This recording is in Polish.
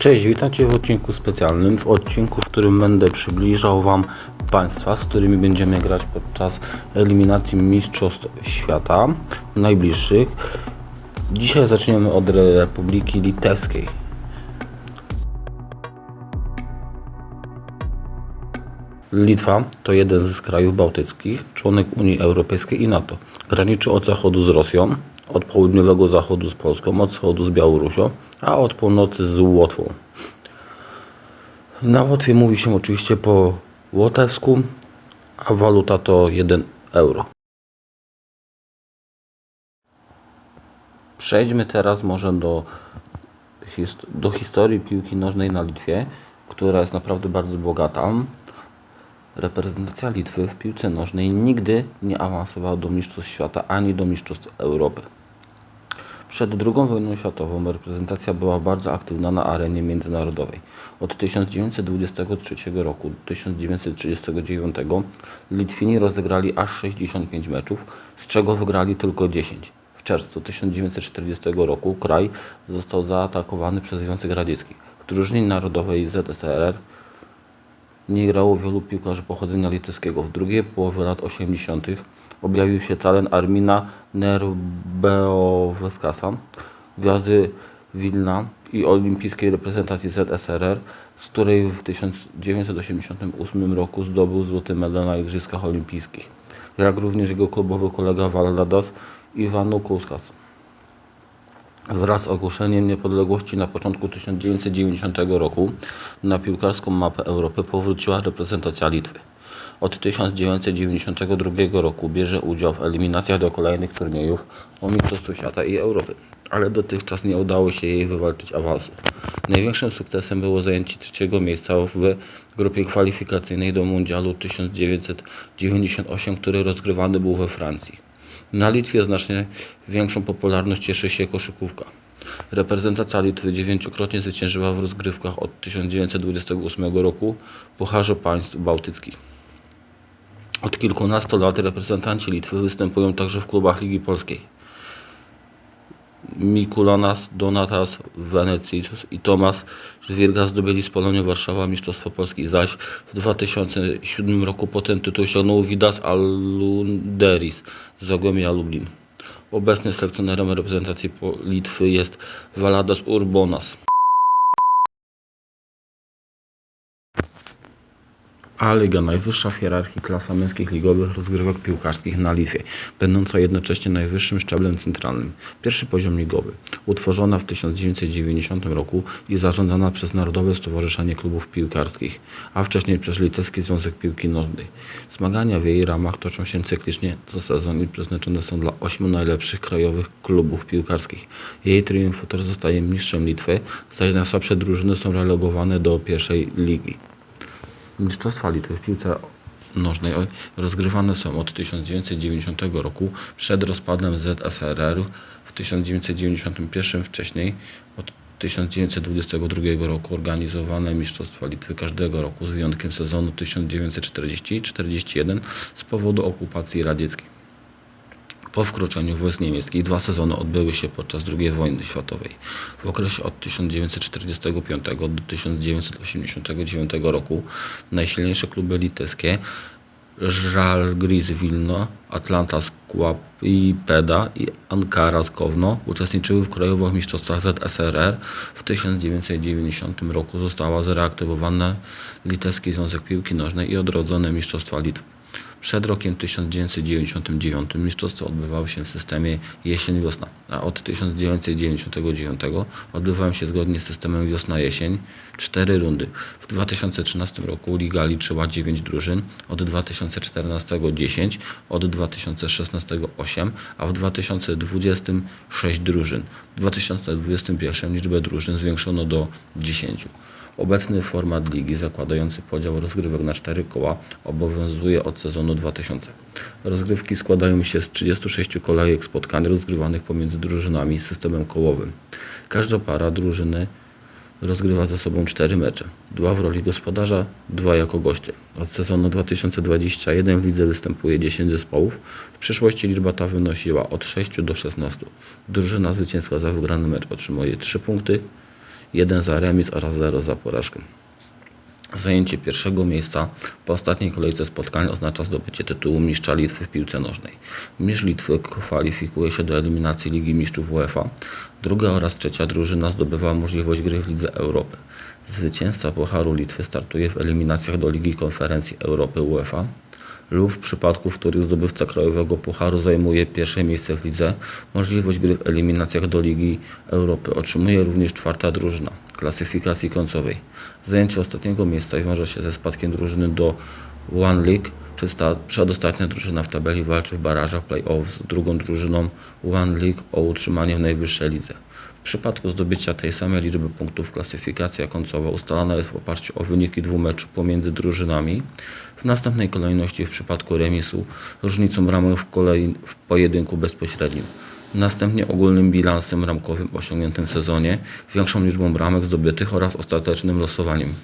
Cześć, witajcie w odcinku specjalnym, w odcinku, w którym będę przybliżał Wam państwa, z którymi będziemy grać podczas eliminacji Mistrzostw Świata najbliższych. Dzisiaj zaczniemy od Republiki Litewskiej. Litwa to jeden z krajów bałtyckich, członek Unii Europejskiej i NATO. Graniczy od zachodu z Rosją, od południowego zachodu z Polską, od wschodu z Białorusią, a od północy z Łotwą. Na Łotwie mówi się oczywiście po łotewsku, a waluta to 1 euro. Przejdźmy teraz może do, do historii piłki nożnej na Litwie, która jest naprawdę bardzo bogata. Reprezentacja Litwy w piłce nożnej nigdy nie awansowała do Mistrzostw Świata ani do Mistrzostw Europy. Przed II wojną światową reprezentacja była bardzo aktywna na arenie międzynarodowej. Od 1923 roku do 1939 Litwini rozegrali aż 65 meczów, z czego wygrali tylko 10. W czerwcu 1940 roku kraj został zaatakowany przez Związek Radziecki. W drużynie narodowej ZSRR nie grało wielu piłkarzy pochodzenia litewskiego. W drugiej połowie lat 80. objawił się talent Armina Nerbeowskasa, gwiazdy Wilna i olimpijskiej reprezentacji ZSRR, z której w 1988 roku zdobył złoty medal na Igrzyskach Olimpijskich, jak również jego klubowy kolega Valdadas Iwanu Kuskas. Wraz z ogłoszeniem niepodległości na początku 1990 roku na piłkarską mapę Europy powróciła reprezentacja Litwy. Od 1992 roku bierze udział w eliminacjach do kolejnych turniejów o Mistrzostwo Świata i Europy, ale dotychczas nie udało się jej wywalczyć awansu. Największym sukcesem było zajęcie trzeciego miejsca w grupie kwalifikacyjnej do Mundialu 1998, który rozgrywany był we Francji. Na Litwie znacznie większą popularność cieszy się koszykówka. Reprezentacja Litwy dziewięciokrotnie zwyciężyła w rozgrywkach od 1928 roku Pucharze Państw Bałtyckich. Od kilkunastu lat reprezentanci Litwy występują także w klubach Ligi Polskiej. Mikulanas, Donatas, Venecius i Tomasz Żwirga zdobyli z Polonią Warszawa Mistrzostwo Polski, zaś w 2007 roku po ten tytuł osiągnął Vidas Alunderis z Zagłębia Lublin. Obecnym selekcjonerem reprezentacji Litwy jest Valadas Urbonas. A Liga najwyższa w hierarchii klasa męskich ligowych rozgrywek piłkarskich na Litwie, będąca jednocześnie najwyższym szczeblem centralnym. Pierwszy poziom ligowy, utworzona w 1990 roku i zarządzana przez Narodowe Stowarzyszenie Klubów Piłkarskich, a wcześniej przez Litewski Związek Piłki Nożnej. Zmagania w jej ramach toczą się cyklicznie co sezon i przeznaczone są dla ośmiu najlepszych krajowych klubów piłkarskich. Jej triumfator zostaje mistrzem Litwy, zaś najsłabsze drużyny są relegowane do pierwszej ligi. Mistrzostwa Litwy w piłce nożnej rozgrywane są od 1990 roku przed rozpadem ZSRR w 1991 wcześniej od 1922 roku organizowane Mistrzostwa Litwy każdego roku z wyjątkiem sezonu 1940-41 z powodu okupacji radzieckiej. Po wkroczeniu wojsk niemieckich dwa sezony odbyły się podczas II wojny światowej. W okresie od 1945 do 1989 roku najsilniejsze kluby litewskie Žalgiris Wilno, Atlanta Skłapipeda i Ankara Skowno uczestniczyły w krajowych mistrzostwach ZSRR. W 1990 roku została zreaktywowana Litewski Związek Piłki Nożnej i odrodzone Mistrzostwa Litwy. Przed rokiem 1999 mistrzostwa odbywały się w systemie jesień-wiosna, a od 1999 odbywają się zgodnie z systemem wiosna-jesień cztery rundy. W 2013 roku liga liczyła 9 drużyn, od 2014 10, od 2016 8, a w 2020 6 drużyn. W 2021 liczbę drużyn zwiększono do 10. Obecny format ligi, zakładający podział rozgrywek na cztery koła, obowiązuje od sezonu 2000. Rozgrywki składają się z 36 kolejek spotkań rozgrywanych pomiędzy drużynami z systemem kołowym. Każda para drużyny rozgrywa ze sobą cztery mecze. Dwa w roli gospodarza, dwa jako goście. Od sezonu 2021 w lidze występuje 10 zespołów. W przyszłości liczba ta wynosiła od 6 do 16. Drużyna zwycięska za wygrany mecz otrzymuje 3 punkty 1 za remis oraz 0 za porażkę. Zajęcie pierwszego miejsca po ostatniej kolejce spotkań oznacza zdobycie tytułu mistrza Litwy w piłce nożnej. Mistrz Litwy kwalifikuje się do eliminacji Ligi Mistrzów UEFA. Druga oraz trzecia drużyna zdobywa możliwość gry w Lidze Europy. Zwycięzca Pucharu Litwy startuje w eliminacjach do Ligi Konferencji Europy UEFA lub w przypadku, w których zdobywca krajowego pucharu zajmuje pierwsze miejsce w lidze, możliwość gry w eliminacjach do Ligi Europy otrzymuje również czwarta drużyna klasyfikacji końcowej. Zajęcie ostatniego miejsca wiąże się ze spadkiem drużyny do One League. Przedsta- Przedostatnia drużyna w tabeli walczy w barażach play-off z drugą drużyną One League o utrzymanie w najwyższej lidze. W przypadku zdobycia tej samej liczby punktów klasyfikacja końcowa ustalana jest w oparciu o wyniki dwóch meczów pomiędzy drużynami. W następnej kolejności w przypadku remisu różnicą bramek w, kolei, w pojedynku bezpośrednim. Następnie ogólnym bilansem ramkowym osiągniętym w sezonie, większą liczbą bramek zdobytych oraz ostatecznym losowaniem.